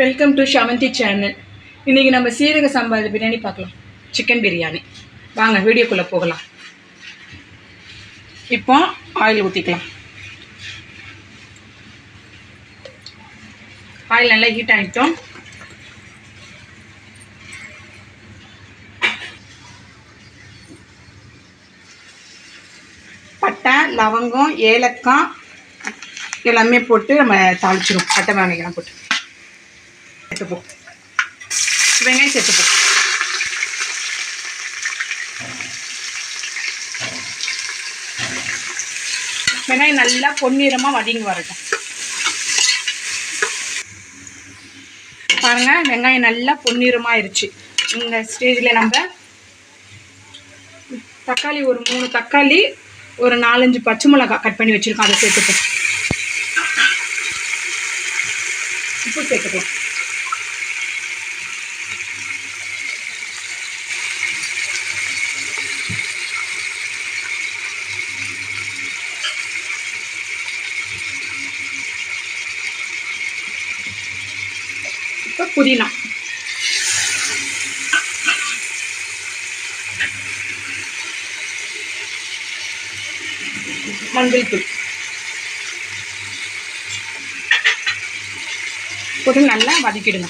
Welcome to Shamanthi channel இன்றைக்கி நம்ம சீரக சம்பாத பிரியாணி பார்க்கலாம். சிக்கன் பிரியாணி வாங்க வீடியோக்குள்ளே போகலாம். இப்போ ஆயில் ஊற்றிக்கலாம் ஆயில் நல்லா ஹீட் ஆகிட்டோம் பட்டை லவங்கம் ஏலக்காய் எல்லாமே போட்டு நம்ம தாளிச்சிடும் பட்டை வாங்கிக்கலாம் போட்டு. சேர்த்துப்போம் வெங்காயம் சேர்த்துப்போம் வெங்காயம் நல்லா பொன்னிறமாக வதங்கி வரட்டும். பாருங்க வெங்காயம் நல்லா பொன்னிறமாக ஆயிடுச்சு இந்த ஸ்டேஜில் நம்ம தக்காளி ஒரு மூணு தக்காளி ஒரு நாலஞ்சு பச்சை மிளகாய் கட் பண்ணி வச்சுருக்கோம். அதை சேர்த்துப்போம். உப்பு சேர்த்துக்கலாம் இப்போ புதினா. மஞ்சள் தூள். போட்டு நல்லா வதக்கிடுங்க.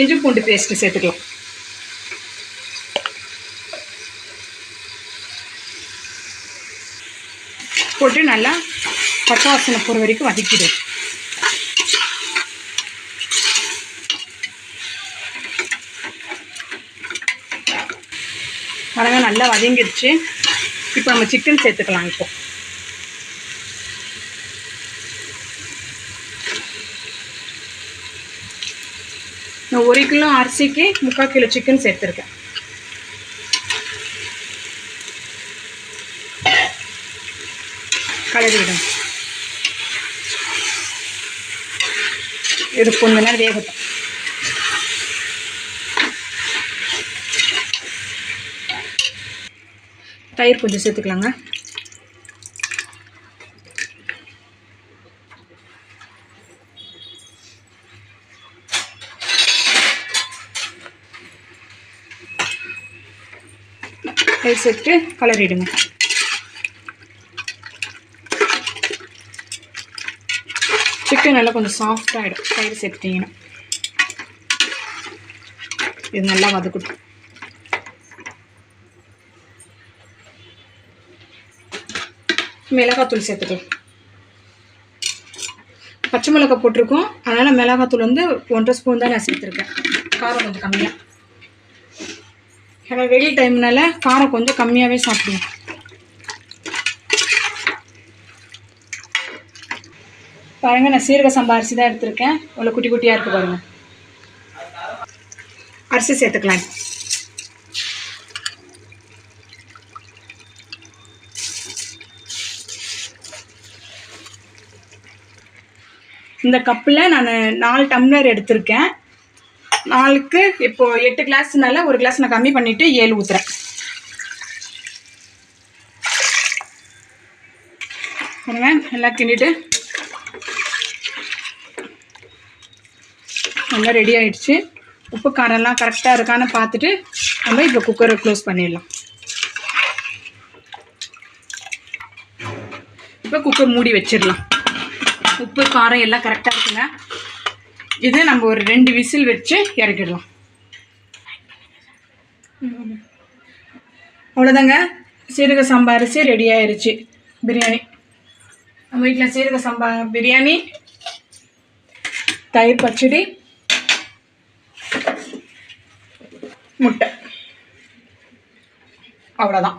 இஞ்சி பூண்டு பேஸ்ட்டு சேர்த்துக்கலாம். போட்டு நல்லா பச்சை வாசனை போகிற வரைக்கும் வதக்கிடும் மிளகாய் நல்லா வதங்கிடுச்சு. இப்போ நம்ம சிக்கன் சேர்த்துக்கலாம் இப்போ. நான் ஒரு கிலோ அரிசிக்கு முக்கால் கிலோ சிக்கன் சேர்த்துருக்கேன். கலரி இது கொஞ்ச நேரம் வேகட்டும். தயிர் கொஞ்சம் சேர்த்துக்கலாங்க. தயிர் சேர்த்துட்டு கலரிடுங்க. சிக்கன் நல்லா கொஞ்சம் சாஃப்டாகிடும் தயிர் சேர்த்துட்டிங்கன்னா. இது நல்லா வதக்கட்டும். மிளகாத்தூள் சேர்த்துக்கலாம். பச்சை மிளகாய் போட்டிருக்கோம். அதனால் மிளகாத்தூள் வந்து ஒன்றரை ஸ்பூன் தான் நான் சேர்த்துருக்கேன். காரம் கொஞ்சம் கம்மியாக ஏன்னா வெயில் டைம்னால காரம் கொஞ்சம் கம்மியாகவே சாப்பிடுவோம். பாருங்கள் நான் சீரக சம்பா அரிசி தான் எடுத்திருக்கேன். இவ்வளோ குட்டி குட்டியாக இருக்குது பாருங்கள் அரிசி சேர்த்துக்கலாம். இந்த கப்பில் நான் நாலு டம்ளர் எடுத்திருக்கேன். நாலுக்கு இப்போது எட்டு கிளாஸ்னால ஒரு கிளாஸ் நான் கம்மி பண்ணிவிட்டு ஏழு ஊற்றுறேன் பாருங்க எல்லாம் கிண்டிட்டு. நல்லா ரெடி ஆகிடுச்சு உப்பு காரம்லாம் கரெக்டாக இருக்கான்னு பார்த்துட்டு நம்ம இப்போ குக்கரை க்ளோஸ் பண்ணிடலாம். இப்போ குக்கர் மூடி வச்சிடலாம். உப்பு காரம் எல்லாம் கரெக்டாக இருக்குங்க இது நம்ம ஒரு ரெண்டு விசில் வச்சு இறக்கிடலாம். அவ்வளோதாங்க சீரக சம்பா அரிசி ரெடி ஆயிடுச்சு பிரியாணி. நம்ம வீட்டில் சீரக சம்பா பிரியாணி தயிர் பச்சடி முட்டை. அவ்வளோதான்